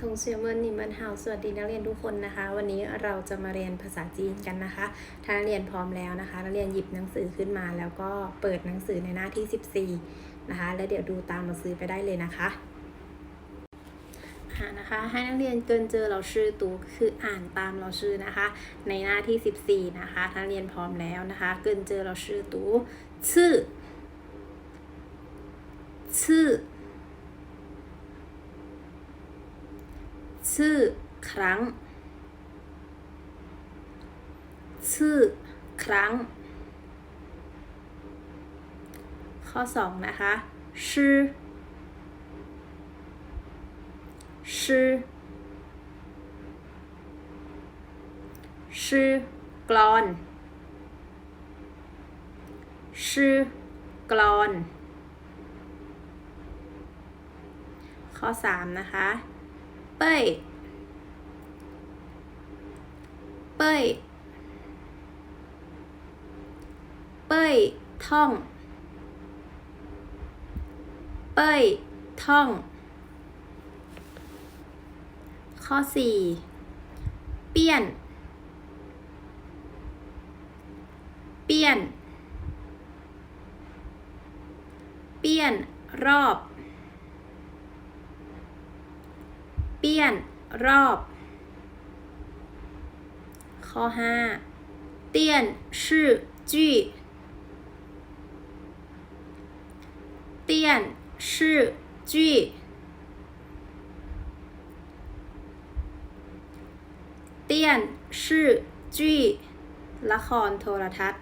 ทงเซียเมินนิมันเฮาสวัสดีนักเรียนทุกคนนะคะ วันนี้เราจะมาเรียนภาษาจีนกันนะคะถ้านักเรียนพร้อมแล้วนะคะนักเรียนหยิบหนังสือขึ้นมาแล้วก็เปิดหนังสือในหน้าที่ 14 นะคะ แล้วเดี๋ยวดูตามหนังสือไปได้เลยนะคะอ่านะคะให้นักเรียนเกินเจอเราชื่อตูคืออ่านตามเราชื่อนะคะ ในหน้าที่ 14 นะคะถ้านักเรียนพร้อมแล้วนะคะ เกินเจอเราชื่อตูชื่อชื่อ ชื่อครั้งชื่อครั้ง ข้อสองนะคะชื่อชื่อชื่อกลอนชื่อกลอน ข้อสามนะคะ เป้ย เป้ย เป้ยท่อง เป้ยท่อง ข้อสี่เปี้ยน เปี้ยน เปี้ยนรอบ เปี้ยนรอบ ข้อห้าเตียนชื่อจีเตียนชื่อจีเตียนชื่อจีละครโทรทัศน์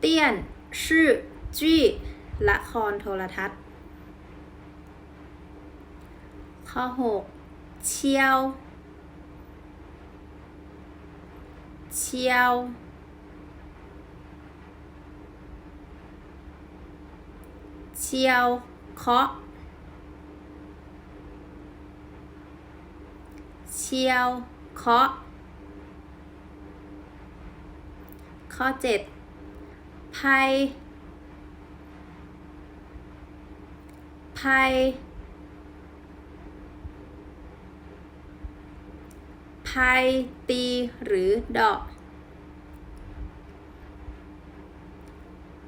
เตียนชื่อจีละครโทรทัศน์ ข้อ 6 เชียว เชียว เชียว เคาะ เชียว เคาะ ข้อเจ็ดไพ่ไพ่ ไพ่ตี หรือดอก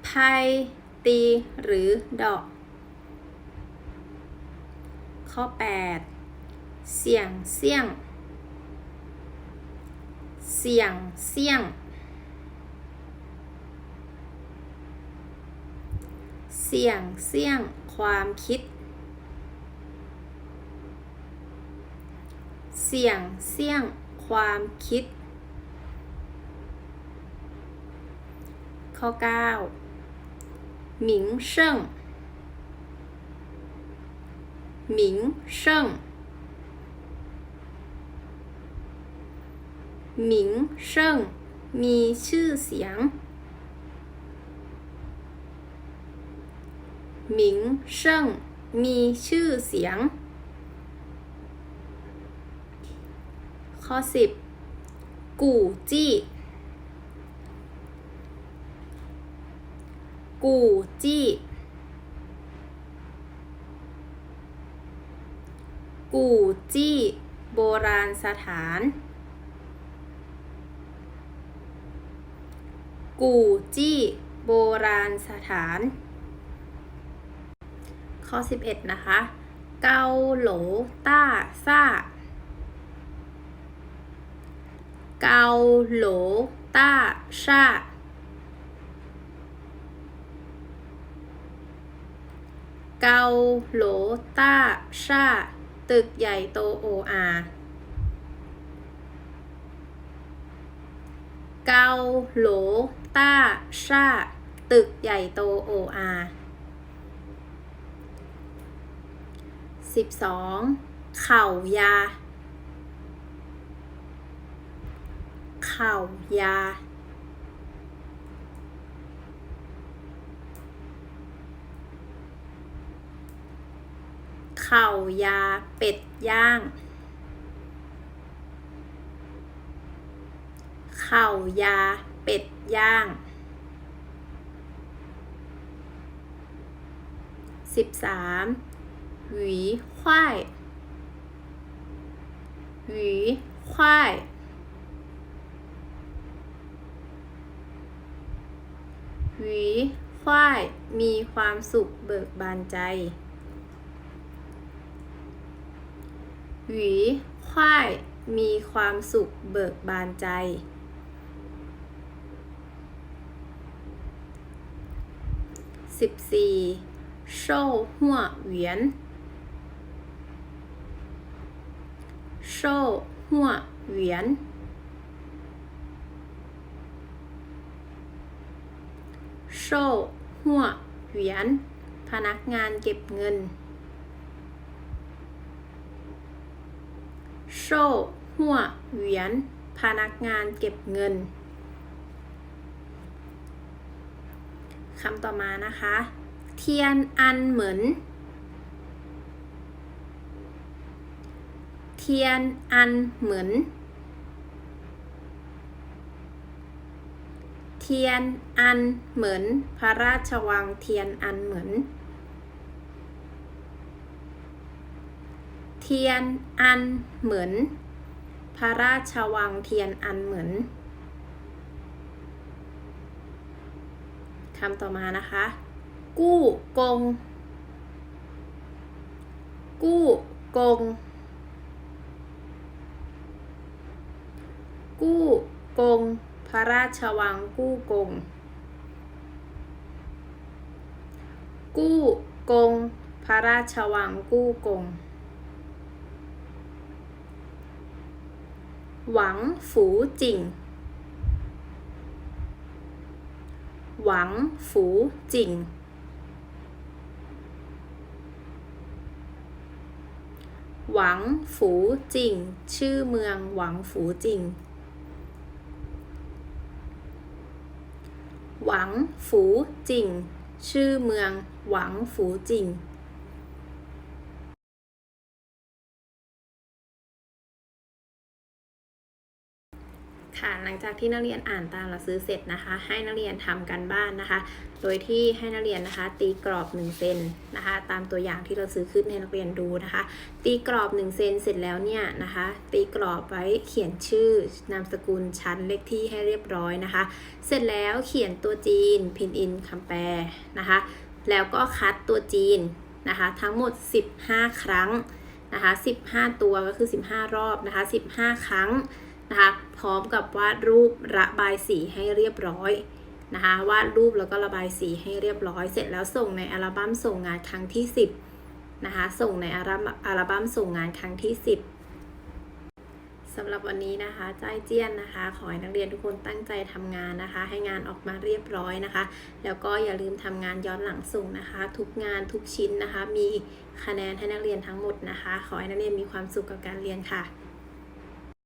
ไพ่ตี หรือดอก ข้อ 8 เสียงเสี่ยง เสียงเสี่ยง เสียงเสี่ยง ความคิด สี่ยงเสี่ยงความคิด ข้อ 9 หมิงเชิงหมิงเชิงหมิงเชิงมีชื่อเสียงหมิงเชิงมีชื่อเสียง ข้อ 10 กู่จี้ กู่จี้ กู่จี้ โบราณสถาน กู่จี้ โบราณสถาน ข้อ 11 นะคะ เกาโหลต้าซ่า เกาโหลต้าซ่าเกาโหลต้าซ่าตึกใหญ่โตโออาเกาโหลต้าซ่าตึกใหญ่โตโออาสิบสองเข่ายา เข่ายา เข่ายาเป็ดย่าง เข่ายาเป็ดย่างสิบสามหวีควายหวีควาย หวีควายมีความสุขเบิกบานใจ หวีควายมีความสุขเบิกบานใจ สิบสี่โชว์หัวเหวียนโชว์หัวเหวียน โชว์หัวเหวียน พนักงานเก็บเงินโชว์หัวเหวียน พนักงานเก็บเงินคำต่อมานะคะ เทียนอันเหมือน เทียนอันเหมือน เทียนอันเหมือนพระราชวังเทียนอันเหมือน เทียนอันเหมือน พระราชวังเทียนอันเหมือนคำต่อมานะคะ กู้กง กู้กง กู้กง พระราชวังกู้กง กู้กง พระราชวังกู้กง หวังฝูจิ่ง หวังฝูจิ่ง หวังฝูจิ่ง ชื่อเมืองหวังฝูจิ่ง หวังฝูจิง ชื่อเมืองหวังฝูจิง ค่ะหลังจากที่นักเรียนอ่านตามหนังสือเสร็จนะคะ ให้นักเรียนทำกันบ้านนะคะ โดยที่ให้นักเรียนนะคะ ตีกรอบ1เซนนะคะ ตามตัวอย่างที่เราซื้อขึ้นให้นักเรียนดูนะคะ ตีกรอบ1เซนเสร็จแล้วเนี่ยนะคะ ตีกรอบไว้เขียนชื่อนามสกุลชั้นเลขที่ให้เรียบร้อยนะคะ เสร็จแล้วเขียนตัวจีนพินอินคำแปลนะคะ แล้วก็คัดตัวจีนนะคะ ทั้งหมด 15 ครั้งนะคะ 15 ตัวก็คือ 15 รอบนะคะ 15 ครั้ง นะคะพร้อมกับวาดรูประบายสีให้เรียบร้อยนะคะวาดรูปแล้วก็ระบายสีให้เรียบร้อย เสร็จแล้วส่งในอัลบั้มส่งงานครั้งที่ 10นะคะส่งในอัลบั้มอัลบั้มส่งงานครั้งที่ 10สำหรับวันนี้นะคะใจายเจี้ยนนะคะ ขอให้นักเรียนทุกคนตั้งใจทำงานนะคะ ให้งานออกมาเรียบร้อยนะคะ แล้วก็อย่าลืมทำงานย้อนหลังส่งนะคะ ทุกงานทุกชิ้นนะคะ มีคะแนนให้นักเรียนทั้งหมดนะคะ ขอให้นักเรียนมีความสุขกับการเรียนค่ะ